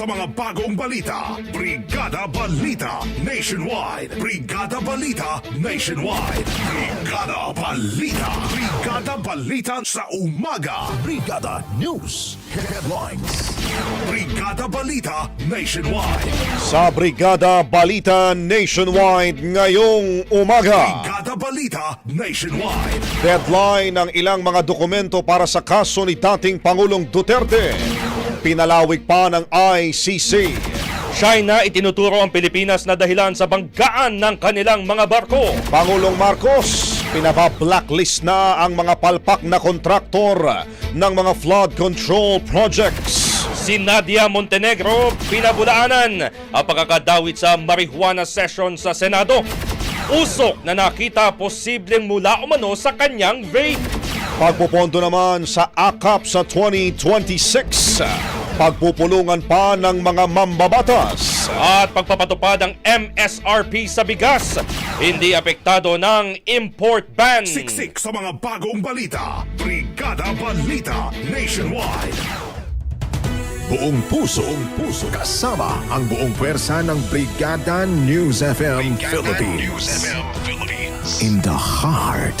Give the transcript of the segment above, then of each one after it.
Sa mga bagong balita. Brigada Balita Nationwide. Brigada Balita Nationwide. Brigada Balita. Brigada Balita sa umaga. Brigada News Headlines. Brigada Balita Nationwide. Sa Brigada Balita Nationwide ngayong umaga. Brigada Balita Nationwide. Deadline ng ilang mga dokumento para sa kaso ni dating Pangulong Duterte. Pinalawig pa ng ICC. China itinuturo ang Pilipinas na dahilan sa banggaan ng kanilang mga barko. Pangulong Marcos, pinapa-blacklist na ang mga palpak na kontraktor ng mga flood control projects. Si Nadia Montenegro pinabulaanan ang pagkakadawit sa marijuana session sa Senado. Usok na nakita posibleng mula umano sa kanyang rape. Pagpupondo naman sa AKAP sa 2026. Pagpupulungan pa ng mga mambabatas. At pagpapatupad ng MSRP sa bigas, hindi apektado ng import ban. Siksik sa mga bagong balita. Brigada Balita Nationwide. Buong puso, buong puso. Kasama ang buong pwersa ng Brigada News FM Philippines. In the heart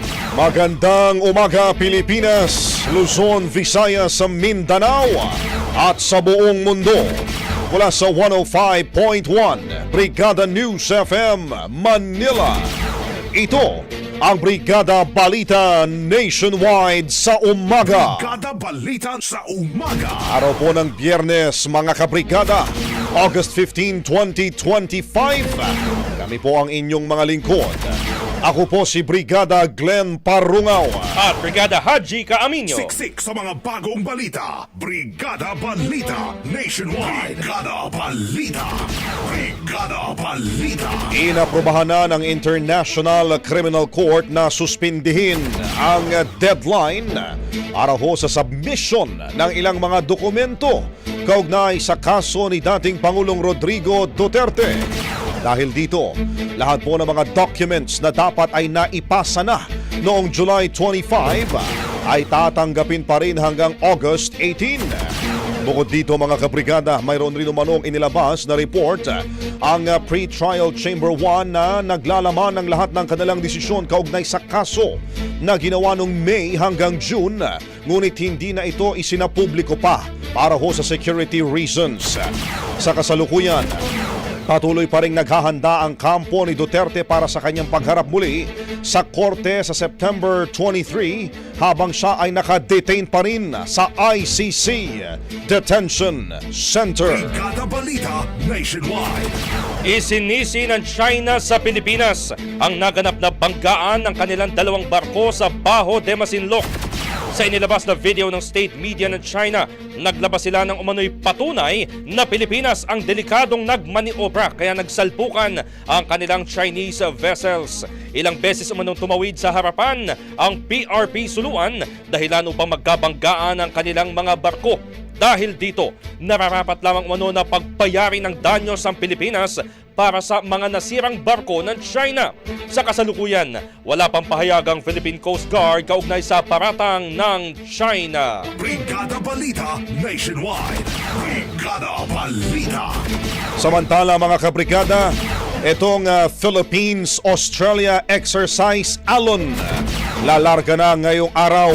Magandang umaga Pilipinas, Luzon, Visayas, sa Mindanao at sa buong mundo. Mula sa 105.1 Brigada News FM Manila. Ito ang Brigada Balita Nationwide sa umaga. Brigada Balita sa umaga. Araw po ng biyernes mga kabrigada, August 15, 2025. Kami po ang inyong mga lingkod. Ako po si Brigada Glenn Parungaw. At Brigada Haji Kaaminyo. Siksik sa mga bagong balita. Brigada Balita Nationwide. Brigada Balita. Brigada Balita. Inaprobahan na ng International Criminal Court na suspindihin ang deadline para ho sa submission ng ilang mga dokumento kaugnay sa kaso ni dating Pangulong Rodrigo Duterte. Dahil dito, lahat po ng mga documents na dapat ay naipasa na noong July 25 ay tatanggapin pa rin hanggang August 18. Bukod dito mga kabrigada, mayroon rin umanong inilabas na report ang uh, pre-trial chamber 1 na naglalaman ng lahat ng kanilang desisyon kaugnay sa kaso na ginawa noong May hanggang June ngunit hindi na ito isinapubliko pa para ho sa security reasons. Sa kasalukuyan, Patuloy pa rin naghahanda ang kampo ni Duterte para sa kanyang pagharap muli sa korte sa September 23 habang siya ay nakadetain pa rin sa ICC Detention Center. Isinisi ng China sa Pilipinas ang naganap na banggaan ng kanilang dalawang barko sa Baho de Masinloc. Sa inilabas na video ng state media ng China, naglabas sila ng umano'y patunay na Pilipinas ang delikadong nagmaniobra kaya nagsalpukan ang kanilang Chinese vessels. Ilang beses umanong tumawid sa harapan ang PRP Suluan dahilan upang magkabanggaan ang kanilang mga barko. Dahil dito, nararapat lamang umano na pagbayarin ng danyos ang Pilipinas para sa mga nasirang barko ng China. Sa kasalukuyan, wala pang pahayagang Philippine Coast Guard kaugnay sa paratang ng China. Brigada Balita Nationwide. Brigada Balita. Samantala mga kabrigada, itong uh, Philippines-Australia Exercise Alon lalarga na ngayong araw.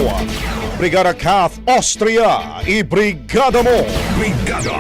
Brigada Kath Austria, ibrigada mo! Brigada.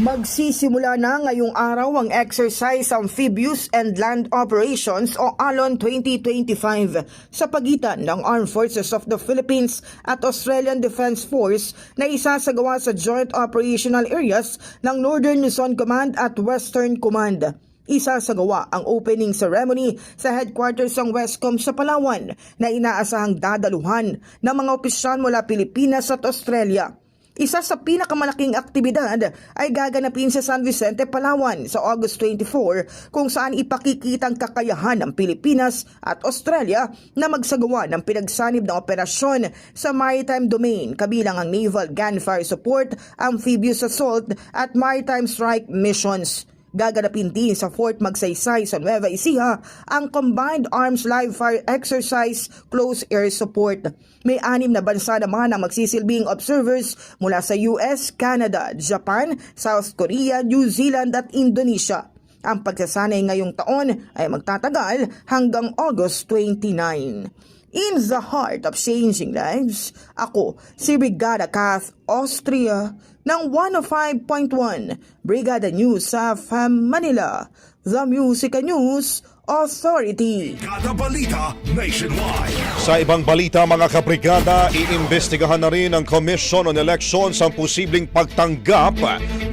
Magsisimula na ngayong araw ang Exercise Amphibious and Land Operations o ALON 2025 sa pagitan ng Armed Forces of the Philippines at Australian Defence Force na isasagawa sa joint operational areas ng Northern Luzon Command at Western Command. Isasagawa ang opening ceremony sa headquarters ng Westcom sa Palawan na inaasahang dadaluhan ng mga opisyal mula Pilipinas at Australia. Isa sa pinakamalaking aktibidad ay gaganapin sa San Vicente, Palawan sa August 24 kung saan ipakikitang kakayahan ng Pilipinas at Australia na magsagawa ng pinagsanib na operasyon sa maritime domain kabilang ang naval gunfire support, amphibious assault at maritime strike missions. Gaganapin din sa Fort Magsaysay sa Nueva Ecija ang Combined Arms Live Fire Exercise Close Air Support. May anim na bansa naman ang magsisilbing observers mula sa US, Canada, Japan, South Korea, New Zealand at Indonesia. Ang pagsasanay ngayong taon ay magtatagal hanggang August 29. In the heart of changing lives, ako si Brigada Kath Austria ng 105.1 Brigada News sa Manila, The Music News Authority. Brigada Balita Nationwide. Sa ibang balita mga kabrigada, iimbestigahan na rin ng Commission on Elections ang posibleng pagtanggap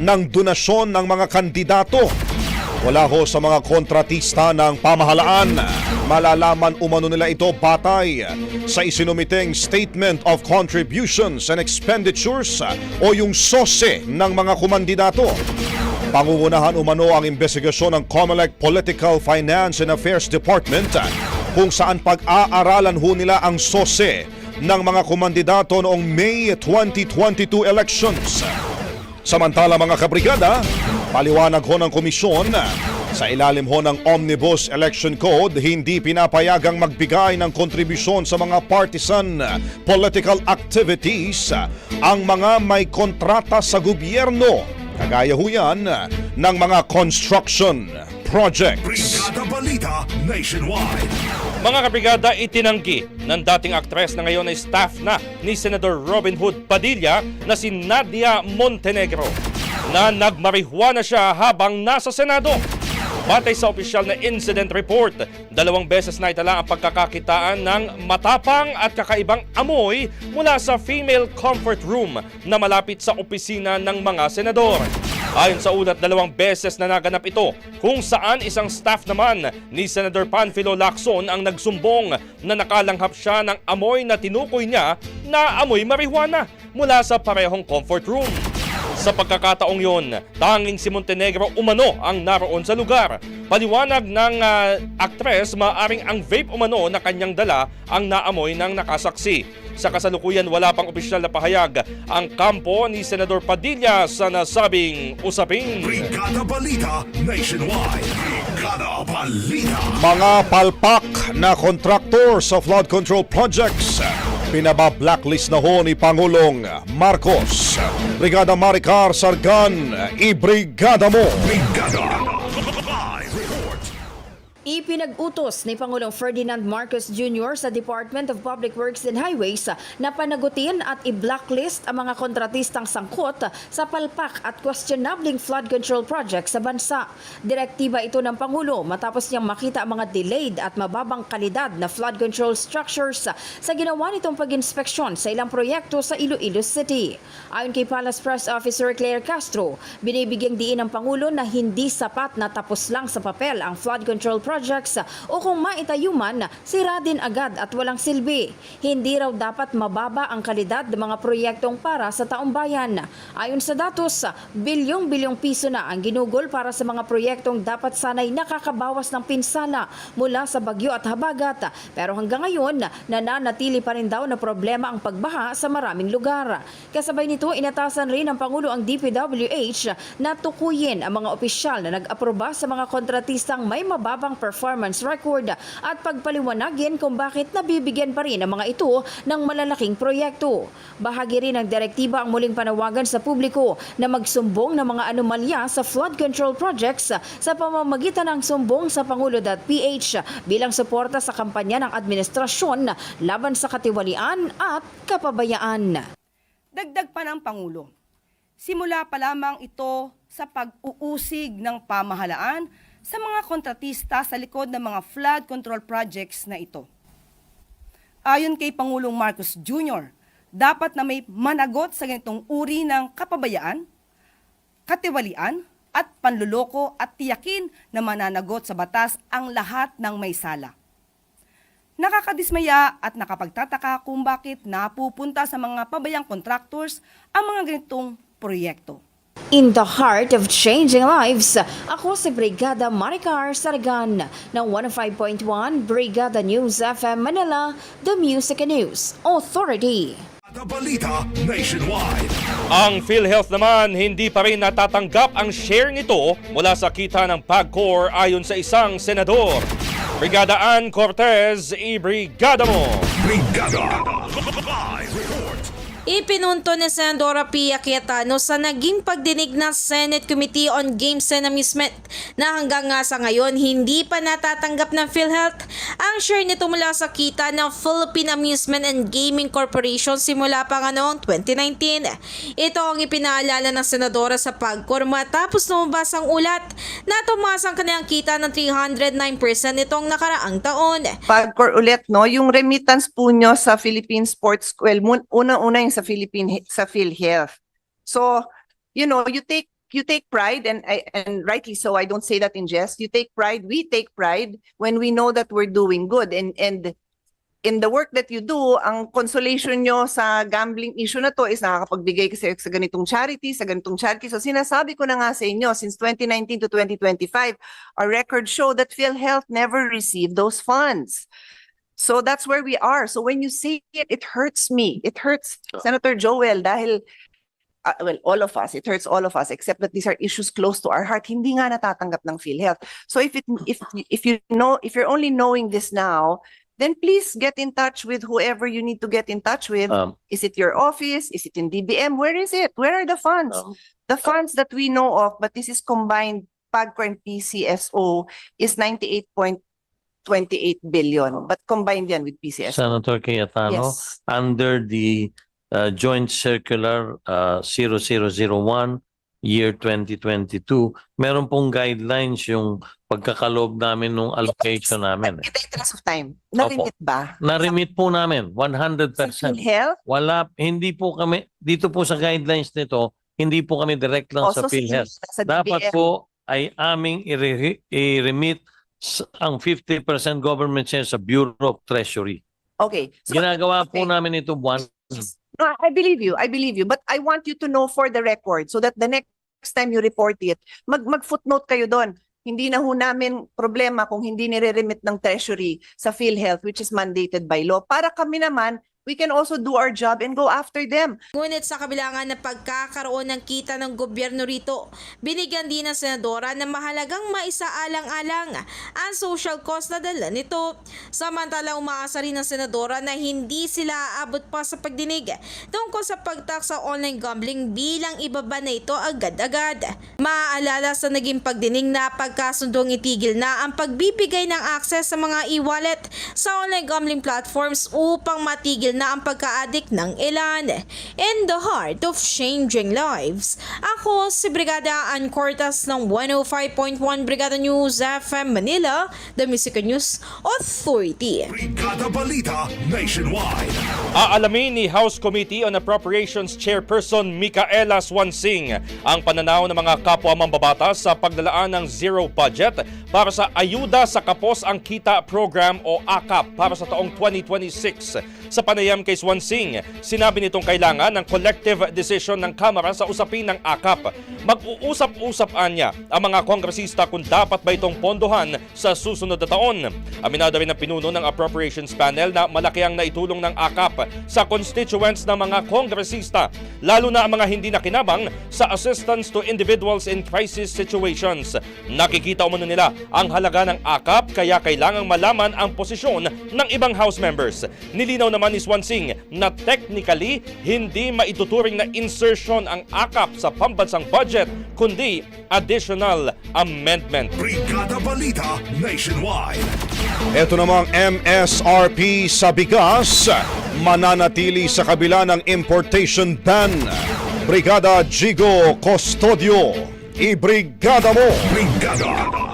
ng donasyon ng mga kandidato. Wala ho sa mga kontratista ng pamahalaan. Malalaman umano nila ito batay sa isinumiteng Statement of Contributions and Expenditures o yung SOSE ng mga kumandidato. Pangungunahan umano ang investigasyon ng COMELEC Political Finance and Affairs Department kung saan pag-aaralan ho nila ang SOSE ng mga kumandidato noong May 2022 elections. Samantala mga kabrigada, paliwanag ho ng komisyon sa ilalim ho ng Omnibus Election Code, hindi pinapayagang magbigay ng kontribusyon sa mga partisan political activities ang mga may kontrata sa gobyerno. Kagaya ho yan ng mga construction projects. Brigada Balita Nationwide. Mga kabrigada, itinanggi ng dating aktres na ngayon ay staff na ni Senator Robin Hood Padilla na si Nadia Montenegro na nagmarihuana siya habang nasa Senado. Batay sa opisyal na incident report, dalawang beses na itala ang pagkakakitaan ng matapang at kakaibang amoy mula sa female comfort room na malapit sa opisina ng mga senador. Ayon sa ulat, dalawang beses na naganap ito kung saan isang staff naman ni Senator Panfilo Lacson ang nagsumbong na nakalanghap siya ng amoy na tinukoy niya na amoy marijuana mula sa parehong comfort room. Sa pagkakataong yon, tanging si Montenegro umano ang naroon sa lugar. Paliwanag ng ah, aktres, maaring ang vape umano na kanyang dala ang naamoy ng nakasaksi. Sa kasalukuyan, wala pang opisyal na pahayag ang kampo ni Senador Padilla sa nasabing usaping. Brigada Balita Nationwide. Brigada Balita. Mga palpak na kontraktor sa flood control projects. Pinaba-blacklist na ho ni Pangulong Marcos. Brigada Maricar Sargan, ibrigada mo! Ipinag-utos ni Pangulong Ferdinand Marcos Jr. sa Department of Public Works and Highways na panagutin at i-blacklist ang mga kontratistang sangkot sa palpak at questionabling flood control project sa bansa. Direktiba ito ng Pangulo matapos niyang makita ang mga delayed at mababang kalidad na flood control structures sa ginawa nitong pag-inspeksyon sa ilang proyekto sa Iloilo City. Ayon kay Palace Press Officer Claire Castro, binibigyang diin ng Pangulo na hindi sapat na tapos lang sa papel ang flood control projects o kung maitayuman, sira din agad at walang silbi. Hindi raw dapat mababa ang kalidad ng mga proyektong para sa taong bayan. Ayon sa datos, bilyong-bilyong piso na ang ginugol para sa mga proyektong dapat sanay nakakabawas ng pinsala mula sa bagyo at habagat. Pero hanggang ngayon, nananatili pa rin daw na problema ang pagbaha sa maraming lugar. Kasabay nito, inatasan rin ng Pangulo ang DPWH na tukuyin ang mga opisyal na nag-aproba sa mga kontratistang may mababang performance record at pagpaliwanagin kung bakit nabibigyan pa rin ang mga ito ng malalaking proyekto. Bahagi rin ng direktiba ang muling panawagan sa publiko na magsumbong ng mga anomalya sa flood control projects sa pamamagitan ng sumbong sa Pangulo.ph bilang suporta sa kampanya ng administrasyon laban sa katiwalian at kapabayaan. Dagdag pa ng Pangulo. Simula pa lamang ito sa pag-uusig ng pamahalaan sa mga kontratista sa likod ng mga flood control projects na ito. Ayon kay Pangulong Marcos Jr., dapat na may managot sa ganitong uri ng kapabayaan, katiwalian, at panluloko at tiyakin na mananagot sa batas ang lahat ng may sala. Nakakadismaya at nakapagtataka kung bakit napupunta sa mga pabayang contractors ang mga ganitong proyekto. In the heart of changing lives, ako si Brigada Maricar Sargan ng 105.1 Brigada News FM Manila, the Music and News Authority. Brigada Balita Nationwide. Ang PhilHealth naman hindi pa rin natatanggap ang share nito mula sa kita ng PAGCOR ayon sa isang senador. Brigada Ann Cortez, i-brigada mo! Brigada. Ipinunto ni Senadora Pia Cayetano sa naging pagdinig ng Senate Committee on Games and Amusement na hanggang nga sa ngayon hindi pa natatanggap ng PhilHealth ang share nito mula sa kita ng Philippine Amusement and Gaming Corporation simula pa nga noong 2019. Ito ang ipinaalala ng Senadora sa pagkor matapos lumabas ang ulat na tumaas ang kanyang kita ng 309% itong nakaraang taon. Pagkor ulit, no, yung remittance po nyo sa Philippine Sports mun- unang-una yung sa Philippine sa PhilHealth. So, you know, you take you take pride and and rightly so, I don't say that in jest. You take pride, we take pride when we know that we're doing good and and in the work that you do, ang consolation nyo sa gambling issue na to is nakakapagbigay kasi sa ganitong charity, sa ganitong charity. So sinasabi ko na nga sa inyo, since 2019 to 2025, our records show that PhilHealth never received those funds. So that's where we are. So when you say it, it hurts me. It hurts Senator Joel dahil uh, well, all of us, it hurts all of us, except that these are issues close to our heart. Hindi nga natatanggap ng PhilHealth. So if it, if, if you know, if you're only knowing this now, then please get in touch with whoever you need to get in touch with. Um, Is it your office? Is it in DBM? Where is it? Where are the funds? um, The funds that we know of, but this is combined, PAGCO and PCSO is ninety-eight point twenty-eight billion, but combined yan with PCSO. Senator Cayetano, Yes. under the uh, Joint Circular uh, 0001, year 2022, meron pong guidelines yung pagkakaloob namin nung allocation namin. eh. Interest of time, narimit ba? Na-remit po namin, Sa 100%. PhilHealth? Wala, hindi po kami, dito po sa guidelines nito, hindi po kami direct lang sa Also PhilHealth. sa Dapat po ay aming i- i-remit s- ang 50% government share sa Bureau of Treasury. Okay. so- Ginagawa po okay. namin ito buwan. No, I believe you. I believe you. But I want you to know for the record so that the next time you report it, mag, mag-footnote kayo doon. Hindi na ho namin problema kung hindi nire-remit ng Treasury sa PhilHealth which is mandated by law. Para kami naman we can also do our job and go after them. Ngunit sa kabila nga ng pagkakaroon ng kita ng gobyerno rito, binigyan din ng senadora na mahalagang maisaalang-alang ang social cost na dala nito. Samantala umaasa rin ng senadora na hindi sila aabot pa sa pagdinig tungkol sa pagtak sa online gambling bilang ibaba na ito agad-agad. Maaalala sa naging pagdinig na pagkasundong itigil na ang pagbibigay ng access sa mga e-wallet sa online gambling platforms upang matigil na ang pagka-addict ng ilan. In the heart of changing lives, ako si Brigada Ann Cortas ng 105.1 Brigada News FM Manila, the Music News Authority. Brigada Balita Nationwide. Aalamin ni House Committee on Appropriations Chairperson Micaela Swansing ang pananaw ng mga kapwa mambabatas sa paglalaan ng zero budget para sa Ayuda sa Kapos ang Kita Program o AKAP para sa taong 2026. Sa panayam kay Swansing, sinabi nitong kailangan ng collective decision ng Kamara sa usapin ng AKAP. Mag-uusap-usap anya ang mga kongresista kung dapat ba itong pondohan sa susunod na taon. Aminado rin ang pinuno ng Appropriations Panel na malaki ang naitulong ng AKAP sa constituents ng mga kongresista, lalo na ang mga hindi nakinabang sa assistance to individuals in crisis situations. Nakikita umano nila ang halaga ng AKAP kaya kailangang malaman ang posisyon ng ibang House members. Nilinaw naman ni Swansing na technically hindi maituturing na insertion ang AKAP sa pambansang budget kundi additional amendment. Brigada Balita Nationwide. Ito namang MSRP sa bigas, mananatili sa kabila ng importation ban. Brigada Jigo Custodio, ibrigada mo! Brigada.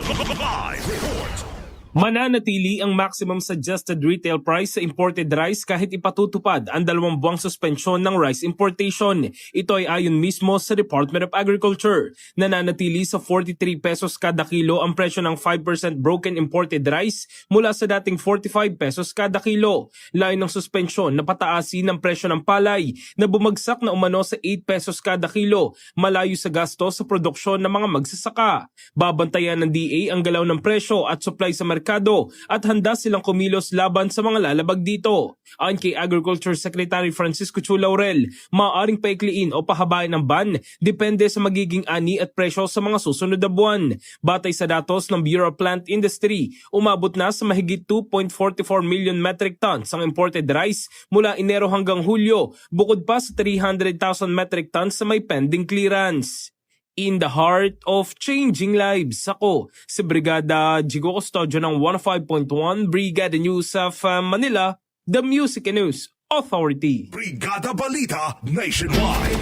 Mananatili ang maximum suggested retail price sa imported rice kahit ipatutupad ang dalawang buwang suspensyon ng rice importation. Ito ay ayon mismo sa Department of Agriculture. Nananatili sa 43 pesos kada kilo ang presyo ng 5% broken imported rice mula sa dating 45 pesos kada kilo. Layo ng suspensyon na pataasin ang presyo ng palay na bumagsak na umano sa 8 pesos kada kilo, malayo sa gasto sa produksyon ng mga magsasaka. Babantayan ng DA ang galaw ng presyo at supply sa merkado at handa silang kumilos laban sa mga lalabag dito. Ayon kay Agriculture Secretary Francisco Chu Laurel, maaaring paikliin o pahabain ang ban depende sa magiging ani at presyo sa mga susunod na buwan. Batay sa datos ng Bureau of Plant Industry, umabot na sa mahigit 2.44 million metric tons ang imported rice mula Enero hanggang Hulyo, bukod pa sa 300,000 metric tons sa may pending clearance in the heart of changing lives. Ako, si Brigada Jigo Custodio ng 105.1 Brigada News of uh, Manila, the Music and News Authority. Brigada Balita Nationwide.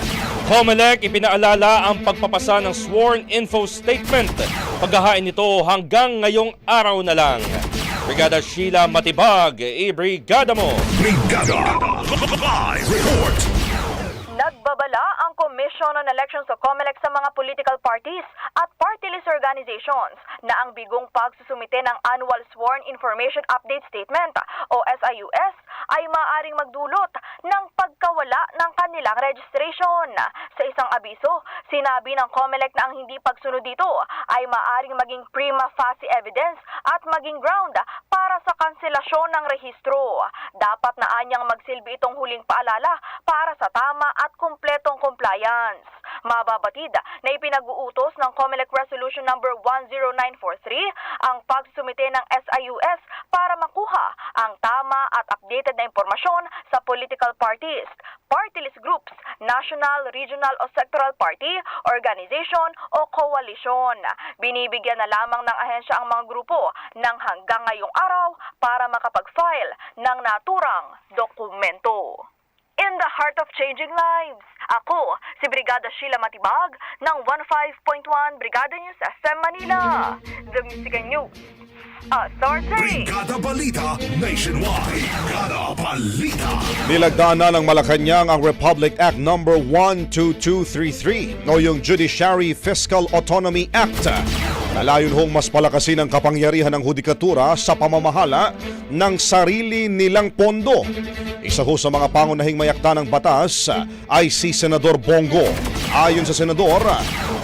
COMELEC ipinaalala ang pagpapasa ng sworn info statement. Paghahain nito hanggang ngayong araw na lang. Brigada Sheila Matibag, i-brigada mo! Brigada. Live report. Commission on Elections o COMELEC sa mga political parties at party list organizations na ang bigong pagsusumite ng Annual Sworn Information Update Statement o SIUS ay maaring magdulot ng pagkawala ng kanilang registration. Sa isang abiso, sinabi ng COMELEC na ang hindi pagsunod dito ay maaring maging prima facie evidence at maging ground para sa kanselasyon ng rehistro. Dapat na anyang magsilbi itong huling paalala para sa tama at kumpletong compliance. Mababatid na ipinag-uutos ng COMELEC Resolution Number 10943 ang pagsumite ng SIUS para makuha ang tama at updated na impormasyon sa political parties, party list groups, national, regional o sectoral party, organization o koalisyon. Binibigyan na lamang ng ahensya ang mga grupo ng hanggang ngayong araw para makapag-file ng naturang dokumento. In the heart of changing lives, ako si Brigada Sheila Matibag ng 15.1 Brigada News FM Manila. The Music and News. Authority. Brigada Balita Nationwide. Brigada Balita. Nilagdaan na ng Malacanang ang Republic Act No. 12233 o yung Judiciary Fiscal Autonomy Act. Nalayon hong mas palakasin ang kapangyarihan ng hudikatura sa pamamahala ng sarili nilang pondo. Isa ho sa mga pangunahing mayakda ng batas ay si Senador Bongo. Ayon sa Senador,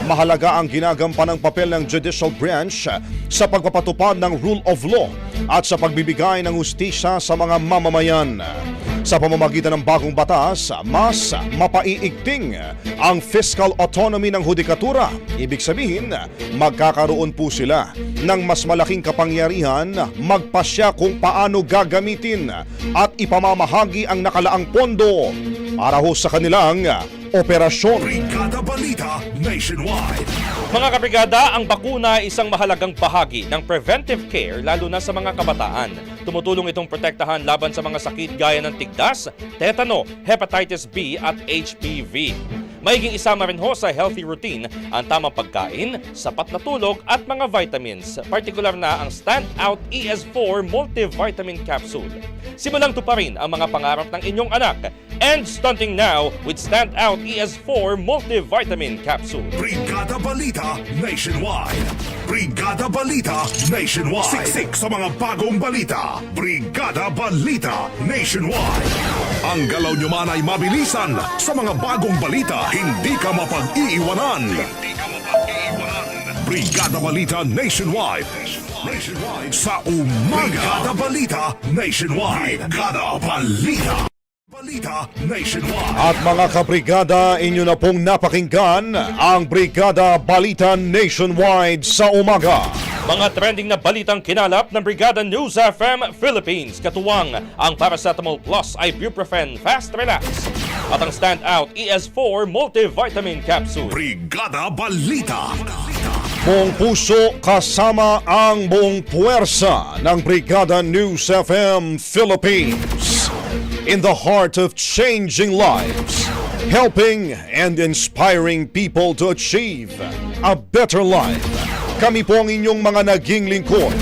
mahalaga ang ginagampan ng papel ng judicial branch sa pagpapatupad ng rule of law at sa pagbibigay ng hustisya sa mga mamamayan. Sa pamamagitan ng bagong batas, mas mapaiigting ang fiscal autonomy ng hudikatura. Ibig sabihin, magkakaroon po sila ng mas malaking kapangyarihan magpasya kung paano gagamitin at ipamamahagi ang nakalaang pondo para ho sa kanilang operasyon. Nationwide. Mga kabrigada, ang bakuna ay isang mahalagang bahagi ng preventive care lalo na sa mga kabataan. Tumutulong itong protektahan laban sa mga sakit gaya ng tigdas, tetano, hepatitis B at HPV. Maiging isama rin ho sa healthy routine ang tamang pagkain, sapat na tulog at mga vitamins, partikular na ang Standout ES4 Multivitamin Capsule. Simulang tuparin ang mga pangarap ng inyong anak. End stunting now with Standout ES4 Multivitamin Capsule. Brigada Balita Nationwide. Brigada Balita Nationwide. Siksik sa mga bagong balita. Brigada Balita Nationwide. Ang galaw nyo man ay mabilisan sa mga bagong balita. Hindi ka mapag-iiwanan. Hindi ka mapag-iiwanan. Brigada Balita Nationwide. Nationwide. Sa umaga. Brigada Balita Nationwide. Brigada Balita. Balita Nationwide. At mga kabrigada, inyo na pong napakinggan ang Brigada Balita Nationwide sa umaga. Mga trending na balitang kinalap ng Brigada News FM Philippines. Katuwang ang Paracetamol Plus Ibuprofen Fast Relax at ang Standout ES4 Multivitamin Capsule. Brigada Balita. Buong puso kasama ang buong puwersa ng Brigada News FM Philippines. In the heart of changing lives, helping and inspiring people to achieve a better life. Kami po ang inyong mga naging lingkod.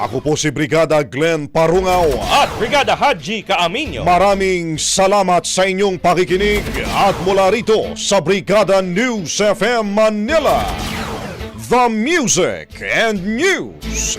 Ako po si Brigada Glenn Parungaw. At Brigada Haji Kaaminyo. Maraming salamat sa inyong pakikinig at mula rito sa Brigada News FM Manila, The Music and News